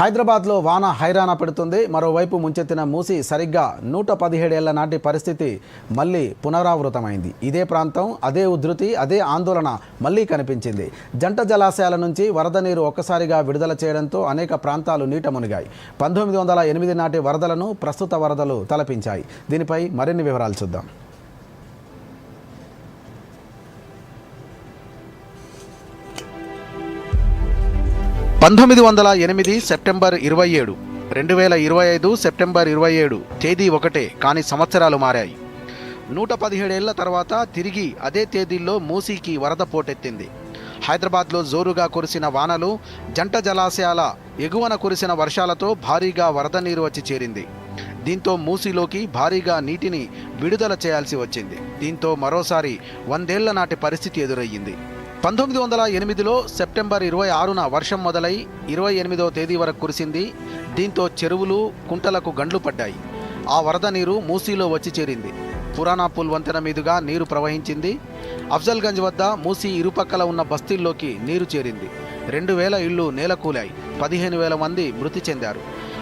హైదరాబాద్లో వాన హైరాణ పెడుతుంది. మరోవైపు ముంచెత్తిన మూసి సరిగ్గా నూట పదిహేడేళ్ళ నాటి పరిస్థితి మళ్ళీ పునరావృతమైంది. ఇదే ప్రాంతం అదే ఉధృతి అదే ఆందోళన మళ్ళీ కనిపించింది. జంట జలాశయాల నుంచి వరద నీరు ఒక్కసారిగా విడుదల చేయడంతో అనేక ప్రాంతాలు నీట మునిగాయి. పంతొమ్మిది వందల ఎనిమిది నాటి వరదలను ప్రస్తుత వరదలు తలపించాయి. దీనిపై మరిన్ని వివరాలు చూద్దాం. పంతొమ్మిది వందల ఎనిమిది సెప్టెంబర్ ఇరవై ఏడు రెండు వేల ఇరవై ఐదు సెప్టెంబర్ ఇరవై ఏడు తేదీ ఒకటే కానీ సంవత్సరాలు మారాయి. నూట పదిహేడేళ్ళ తర్వాత తిరిగి అదే తేదీల్లో మూసీకి వరద పోటెత్తింది. హైదరాబాద్లో జోరుగా కురిసిన వానలు జంట జలాశయాల ఎగువన కురిసిన వర్షాలతో భారీగా వరద నీరు వచ్చి చేరింది. దీంతో మూసీలోకి భారీగా నీటిని విడుదల చేయాల్సి వచ్చింది. దీంతో మరోసారి వందేళ్ళ నాటి పరిస్థితి ఎదురయ్యింది. పంతొమ్మిది వందల ఎనిమిదిలో సెప్టెంబర్ ఇరవై ఆరున వర్షం మొదలై ఇరవై ఎనిమిదో తేదీ వరకు కురిసింది. దీంతో చెరువులు కుంటలకు గండ్లు పడ్డాయి. ఆ వరద నీరు మూసీలో వచ్చి చేరింది. పురాణాపూల్ వంతెన మీదుగా నీరు ప్రవహించింది. అఫ్జల్గంజ్ వద్ద మూసీ ఇరుపక్కల ఉన్న బస్తీల్లోకి నీరు చేరింది. రెండు వేల ఇళ్ళు నేలకూలాయి. పదిహేను వేల మంది మృతి చెందారు.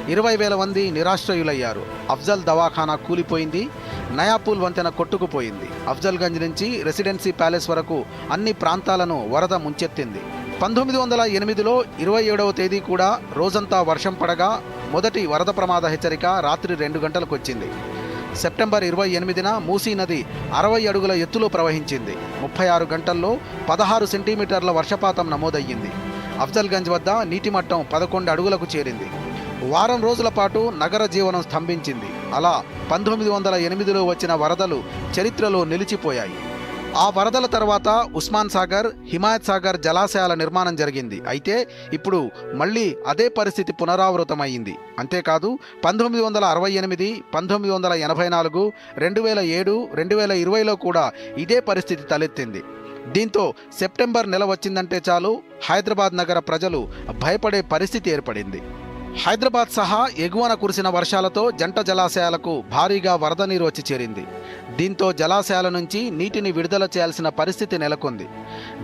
ఇరవై వేల మంది నిరాశ్రయులయ్యారు. అఫ్జల్ దవాఖానా కూలిపోయింది. నయాపూల్ వంతెన కొట్టుకుపోయింది. అఫ్జల్గంజ్ నుంచి రెసిడెన్సీ ప్యాలెస్ వరకు అన్ని ప్రాంతాలను వరద ముంచెత్తింది. పంతొమ్మిది వందల ఎనిమిదిలో ఇరవై ఏడవ తేదీ కూడా రోజంతా వర్షం పడగా మొదటి వరద ప్రమాద హెచ్చరిక రాత్రి రెండు గంటలకు వచ్చింది సెప్టెంబర్ ఇరవై ఎనిమిదిన మూసీ నది అరవై అడుగుల ఎత్తులో ప్రవహించింది. ముప్పై ఆరు గంటల్లో పదహారు సెంటీమీటర్ల వర్షపాతం నమోదయ్యింది. అఫ్జల్గంజ్ వద్ద నీటి మట్టం పదకొండు అడుగులకు చేరింది. వారం రోజుల పాటు నగర జీవనం స్తంభించింది. అలా పంతొమ్మిది వందల ఎనిమిదిలో వచ్చిన వరదలు చరిత్రలో నిలిచిపోయాయి. ఆ వరదల తర్వాత ఉస్మాన్ సాగర్ హిమాయత్ సాగర్ జలాశయాల నిర్మాణం జరిగింది. అయితే ఇప్పుడు మళ్ళీ అదే పరిస్థితి పునరావృతమైంది అంతేకాదు పంతొమ్మిది వందల అరవై ఎనిమిది పంతొమ్మిది వందల ఎనభై నాలుగు రెండు వేల ఏడు రెండు వేల ఇరవైలో కూడా ఇదే పరిస్థితి తలెత్తింది. దీంతో సెప్టెంబర్ నెల వచ్చిందంటే చాలు హైదరాబాద్ నగర ప్రజలు భయపడే పరిస్థితి ఏర్పడింది. హైదరాబాద్ సహా ఎగువన కురిసిన వర్షాలతో జంట జలాశయాలకు భారీగా వరద నీరు వచ్చి చేరింది. దీంతో జలాశయాల నుంచి నీటిని విడుదల చేయాల్సిన పరిస్థితి నెలకొంది.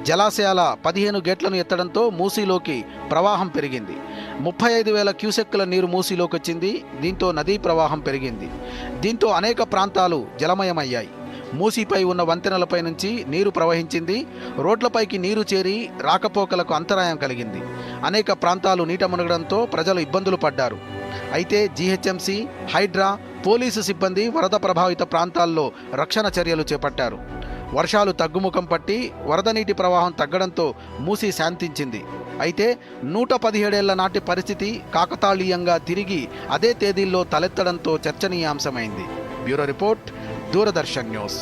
జలాశయాల పదిహేను గేట్లను ఎత్తడంతో మూసీలోకి ప్రవాహం పెరిగింది. ముప్పై ఐదు వేల క్యూసెక్కుల నీరు మూసీలోకి వచ్చింది దీంతో నదీ ప్రవాహం పెరిగింది. దీంతో అనేక ప్రాంతాలు జలమయమయ్యాయి. మూసీపై ఉన్న వంతెనలపై నుంచి నీరు ప్రవహించింది. రోడ్లపైకి నీరు చేరి రాకపోకలకు అంతరాయం కలిగింది. అనేక ప్రాంతాలు నీట మునగడంతో ప్రజలు ఇబ్బందులు పడ్డారు. అయితే జీహెచ్ఎంసీ హైడ్రా పోలీసు సిబ్బంది వరద ప్రభావిత ప్రాంతాల్లో రక్షణ చర్యలు చేపట్టారు. వర్షాలు తగ్గుముఖం పట్టి వరద నీటి ప్రవాహం తగ్గడంతో మూసి శాంతించింది. అయితే నూట పదిహేడేళ్ళ నాటి పరిస్థితి కాకతాళీయంగా తిరిగి అదే తేదీల్లో తలెత్తడంతో చర్చనీయాంశమైంది. Bureau report Doordarshan news.